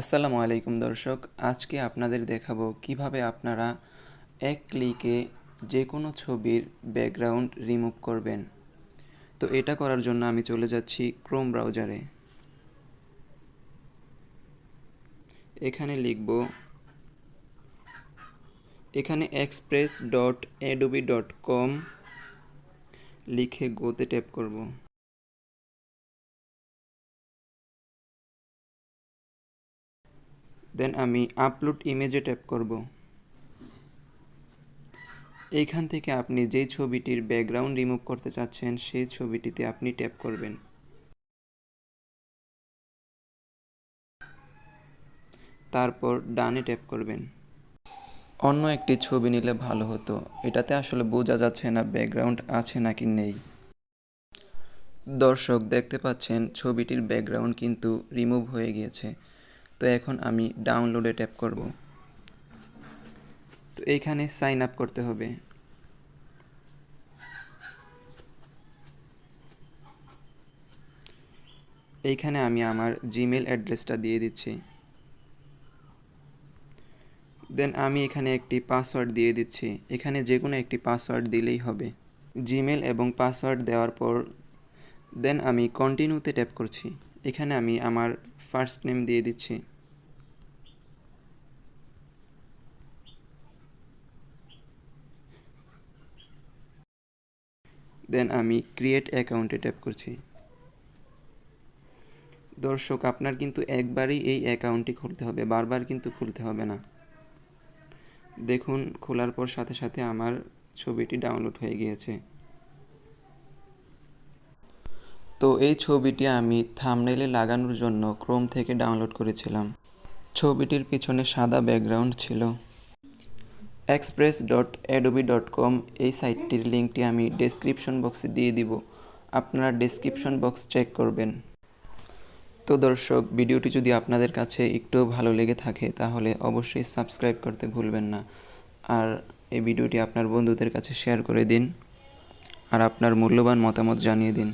আসসালামু আলাইকুম দর্শক, আজকে আপনাদের দেখাবো কীভাবে আপনারা এক ক্লিকে যে কোনো ছবির ব্যাকগ্রাউন্ড রিমুভ করবেন। তো এটা করার জন্য আমি চলে যাচ্ছি ক্রোম ব্রাউজারে। এখানে লিখব, এখানে express dot Adobe dot com লিখে গোতে ট্যাপ করব। দেন আমি আপলোড ইমেজে ট্যাপ করব। এইখান থেকে আপনি যেই ছবিটির ব্যাকগ্রাউন্ড রিমুভ করতে চাচ্ছেন, সেই ছবিটিতে আপনি ট্যাপ করবেন। তারপর ডানে ট্যাপ করবেন। অন্য একটি ছবি নিলে ভালো হতো। এটাতে আসলে বোঝা যাচ্ছে না ব্যাকগ্রাউন্ড আছে নাকি নেই। দর্শক, দেখতে পাচ্ছেন, ছবিটির ব্যাকগ্রাউন্ড কিন্তু রিমুভ হয়ে গিয়েছে। তো এখন আমি ডাউনলোডে ট্যাপ করব। তো এইখানে সাইন আপ করতে হবে। এইখানে আমি আমার জিমেল অ্যাড্রেসটা দিয়ে দিচ্ছি। দেন আমি এখানে একটি পাসওয়ার্ড দিয়ে দিচ্ছি। এখানে যে কোনো একটি পাসওয়ার্ড দিলেই হবে। জিমেল এবং পাসওয়ার্ড দেওয়ার পর দেন আমি কন্টিনিউতে ট্যাপ করছি। এখানে আমি আমার ফার্স্ট নেম দিয়ে দিচ্ছি। দেন আমি ক্রিয়েট অ্যাকাউন্টে ট্যাপ করছি। দর্শক, আপনার কিন্তু একবারই এই অ্যাকাউন্টটি খুলতে হবে, বারবার কিন্তু খুলতে হবে না। দেখুন, খোলার পর সাথে সাথে আমার ছবিটি ডাউনলোড হয়ে গিয়েছে। তো এই ছবিটি আমি থামনেলে লাগানোর জন্য ক্রোম থেকে ডাউনলোড করেছিলাম। ছবিটির পিছনে সাদা ব্যাকগ্রাউন্ড ছিল। Express dot Adobe dot com এই সাইটটির লিঙ্কটি আমি ডেসক্রিপশন বক্সে দিয়ে দিব। আপনারা ডেসক্রিপশন বক্স চেক করবেন। তো দর্শক, ভিডিওটি যদি আপনাদের কাছে একটু ভালো লেগে থাকে, তাহলে অবশ্যই সাবস্ক্রাইব করতে ভুলবেন না। আর এই ভিডিওটি আপনার বন্ধুদের কাছে শেয়ার করে দিন। আর আপনার মূল্যবান মতামত জানিয়ে দিন।